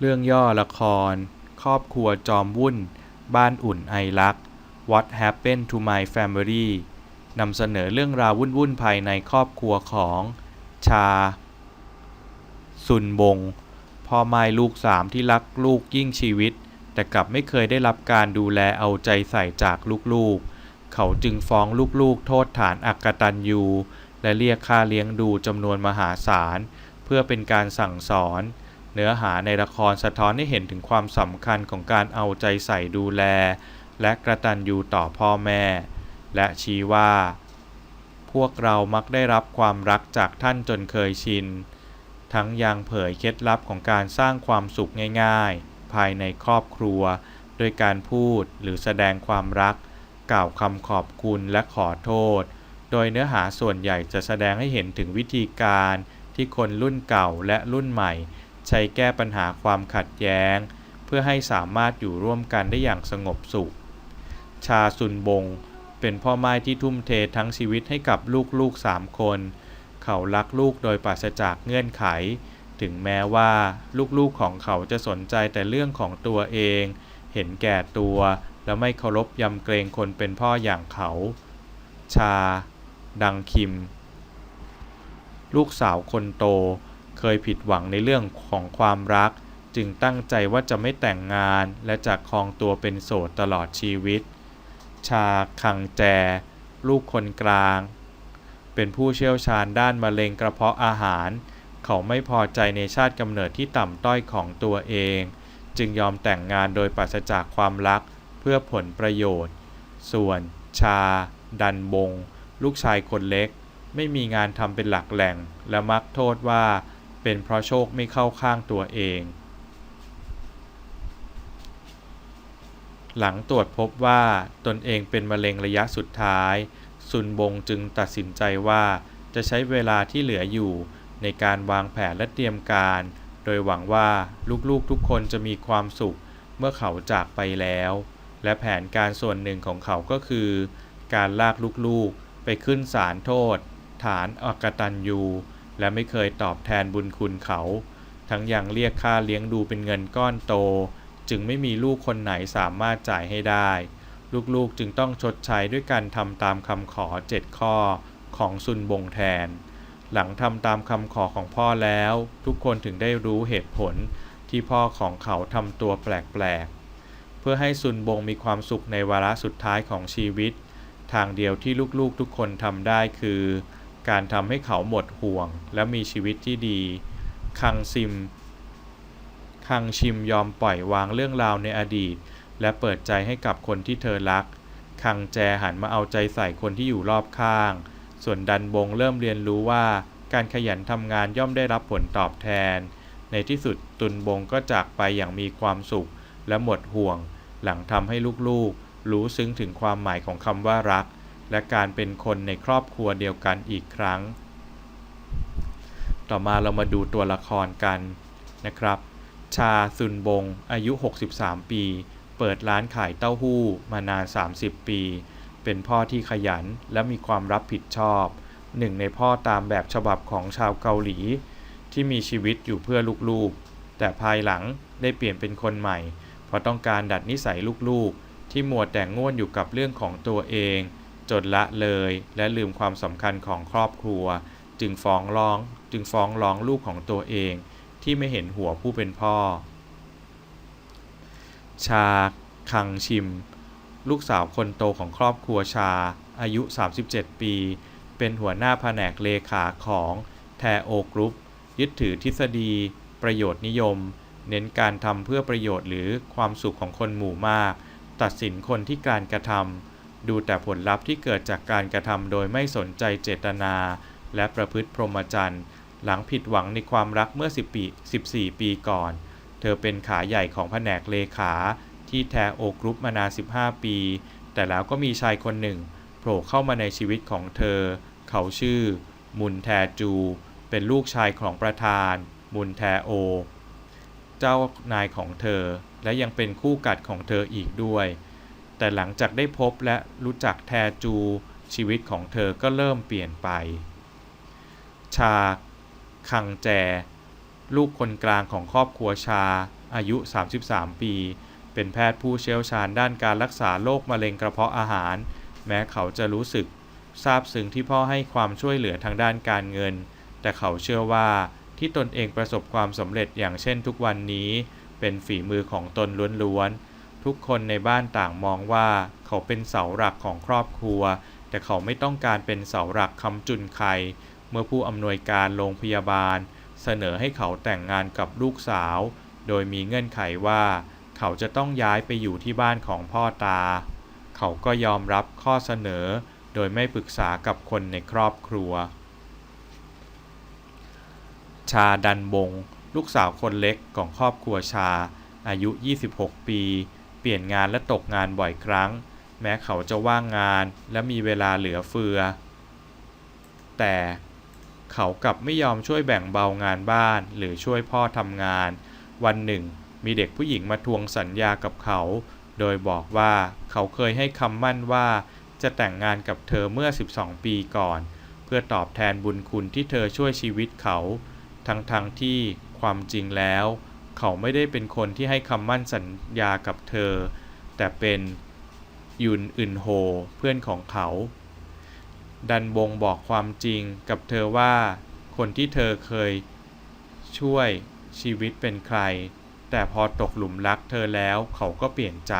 เรื่องย่อละคร ครอบครัวจอมวุ่น บ้านอุ่นไอรัก What Happened to My Family นำเสนอเรื่องราววุ่นๆภายในครอบครัวของ ชา ซุนบง พ่อไม้ลูกสามที่รักลูกยิ่งชีวิต แต่กลับไม่เคยได้รับการดูแลเอาใจใส่จากลูกๆ เขาจึงฟ้องลูกๆ โทษฐานอักตันยูและเรียกค่าเลี้ยงดูจำนวนมหาศาล เพื่อเป็นการสั่งสอน เนื้อหาในละครสะท้อนให้เห็นถึงความสำคัญของการเอาใจใส่ดูแล และกระตันยูต่อพ่อแม่ และชี้ว่า พวกเรามักได้รับความรักจากท่านจนเคยชิน ทั้งยังเผยเคล็ดลับของการสร้างความสุขง่ายๆ ภายในครอบครัวโดยการพูดหรือแสดงความรัก กล่าวคำขอบคุณและขอโทษ โดยเนื้อหาส่วนใหญ่จะแสดงให้เห็นถึงวิธีการที่คนรุ่นเก่าและรุ่นใหม่ ใช้แก้ปัญหาความขัดแย้ง เพื่อให้สามารถอยู่ร่วมกันได้อย่างสงบสุข ชาซุนบง เป็นพ่อไม้ที่ทุ่มเททั้งชีวิตให้กับลูกๆสามคน เขารักลูกโดยปราศจากเงื่อนไข ถึงแม้ว่าลูกๆของเขาจะสนใจแต่เรื่องของตัวเอง เห็นแก่ตัวและไม่เคารพยำเกรงคนเป็นพ่ออย่างเขา ชา ดังคิม ลูกสาวคนโต เคยผิดหวังในเรื่องของความรัก จึงตั้งใจว่าจะไม่แต่งงานและจะครองตัวเป็นโสดตลอดชีวิต ชาคังแจ ลูกคนกลาง เป็นผู้เชี่ยวชาญด้านมะเร็งกระเพาะอาหาร เขาไม่พอใจในชาติกำเนิดที่ต่ำต้อยของตัวเอง จึงยอมแต่งงานโดยปราศจากความรักเพื่อผลประโยชน์ ส่วน ชา ดันบง ลูกชายคนเล็ก ไม่มีงานทำเป็นหลักแหล่ง และมักโทษว่า เป็นเพราะโชคไม่เข้าข้างตัวเอง หลังตรวจพบว่าตนเองเป็นมะเร็งระยะสุดท้าย ซุนบงจึงตัดสินใจว่าจะใช้เวลาที่เหลืออยู่ในการวางแผนและเตรียมการ โดยหวังว่าลูกๆทุกคนจะมีความสุขเมื่อเขาจากไปแล้ว และแผนการส่วนหนึ่งของเขาก็คือ การลากลูกๆ ไปขึ้นศาลโทษ ฐานอักตันยู และไม่เคยตอบแทนบุญคุณเขา ทั้งยังเรียกค่าเลี้ยงดูเป็นเงินก้อนโต จึงไม่มีลูกคนไหนสามารถจ่ายให้ได้ ลูกๆจึงต้องชดใช้ด้วยการทำตามคำขอเจ็ดข้อของซุนบงแทน หลังทำตามคำขอของพ่อแล้ว ทุกคนถึงได้รู้เหตุผลที่พ่อของเขาทำตัวแปลกๆ เพื่อให้ซุนบงมีความสุขในวาระสุดท้ายของชีวิต ทางเดียวที่ลูกๆทุกคนทำได้คือ การทำให้เขาหมดห่วง และมีชีวิตที่ดี คังซิม คังชิมยอมปล่อยวางเรื่องราวในอดีต และเปิดใจให้กับคนที่เธอรัก คังแจหันมาเอาใจใส่คนที่อยู่รอบข้าง ส่วนดันบงเริ่มเรียนรู้ว่า การขยันทำงานย่อมได้รับผลตอบแทน ในที่สุดตุนบงก็จากไปอย่างมีความสุข และหมดห่วง หลังทำให้ลูกๆ รู้ซึ้งถึงความหมายของคำว่ารัก และการเป็นคนในครอบครัวเดียวกันอีกครั้ง ต่อมาเรามาดูตัวละครกันนะครับ ชาซุนบง อายุ 63 ปี เปิดร้านขายเต้าหู้มานาน 30 ปี เป็นพ่อที่ขยันและมีความรับผิดชอบ หนึ่งในพ่อตามแบบฉบับของชาวเกาหลี ที่มีชีวิตอยู่เพื่อลูกๆ แต่ภายหลังได้เปลี่ยนเป็นคนใหม่ เพราะต้องการดัดนิสัยลูกๆ ที่มัวแต่ง่วนอยู่กับเรื่องของตัวเอง จนละเลย และลืมความสำคัญของครอบครัว จึงฟ้องร้อง จึงฟ้องร้องลูกของตัวเอง ที่ไม่เห็นหัวผู้เป็นพ่อ ชา คังชิม ลูกสาวคนโตของครอบครัวชา อายุ 37 ปี เป็นหัวหน้าแผนกเลขาของแทโอกรุ๊ปยึดถือทฤษฎี ประโยชน์นิยม เน้นการทำเพื่อประโยชน์หรือความสุขของคนหมู่มาก ตัดสินคนที่การกระทำ ดูแต่ผลลัพธ์ที่เกิดจากการกระทำโดยไม่สนใจเจตนา และประพฤติพรหมจรรย์ หลังผิดหวังในความรักเมื่อ10ปี14 ปีก่อน เธอเป็นขาใหญ่ของแผนกเลขาที่แทโอกรุ๊ปมานาน 15 ปี แต่แล้วก็มีชายคนหนึ่งโผล่เข้ามาในชีวิตของเธอ เขาชื่อ มุนแทจู เป็นลูกชายของประธาน มุนแทโอ เจ้านายของเธอ และยังเป็นคู่กัดของเธออีกด้วย แต่หลังจากได้พบและรู้จักแทจูชีวิตของเธอก็เริ่มเปลี่ยนไป ชา คังแจ ลูกคนกลางของครอบครัวชา อายุ 33 ปี เป็นแพทย์ผู้เชี่ยวชาญด้านการรักษาโรคมะเร็งกระเพาะอาหาร แม้เขาจะรู้สึกซาบซึ้งที่พ่อให้ความช่วยเหลือทางด้านการเงิน แต่เขาเชื่อว่าที่ตนเองประสบความสำเร็จอย่างเช่นทุกวันนี้ เป็นฝีมือของตนล้วนๆ ทุกคนในบ้านต่างมองว่าเขาเป็นเสาหลักของครอบครัว แต่เขาไม่ต้องการเป็นเสาหลักคำจุนใคร เมื่อผู้อำนวยการโรงพยาบาล เสนอให้เขาแต่งงานกับลูกสาว โดยมีเงื่อนไขว่า เขาจะต้องย้ายไปอยู่ที่บ้านของพ่อตา เขาก็ยอมรับข้อเสนอ โดยไม่ปรึกษากับคนในครอบครัว ชาดันบง ลูกสาวคนเล็กของครอบครัวชา อายุ 26 ปี เปลี่ยนงานและตกงานบ่อยครั้ง แม้เขาจะว่างงานและมีเวลาเหลือเฟือ แต่เขากลับไม่ยอมช่วยแบ่งเบางานบ้านหรือช่วยพ่อทำงาน วันหนึ่ง มีเด็กผู้หญิงมาทวงสัญญากับเขา โดยบอกว่าเขาเคยให้คำมั่นว่าจะแต่งงานกับเธอเมื่อ 12 ปีก่อน เพื่อตอบแทนบุญคุณที่เธอช่วยชีวิตเขา ทั้งๆทที่ความจริงแล้ว เขาไม่ได้เป็นคนที่ให้คำมั่นสัญญากับเธอ แต่เป็นยุนอึนโฮเพื่อนของเขา ดันบงบอกความจริงกับเธอว่า คนที่เธอเคยช่วยชีวิตเป็นใคร แต่พอตกหลุมรักเธอแล้วเขาก็เปลี่ยนใจ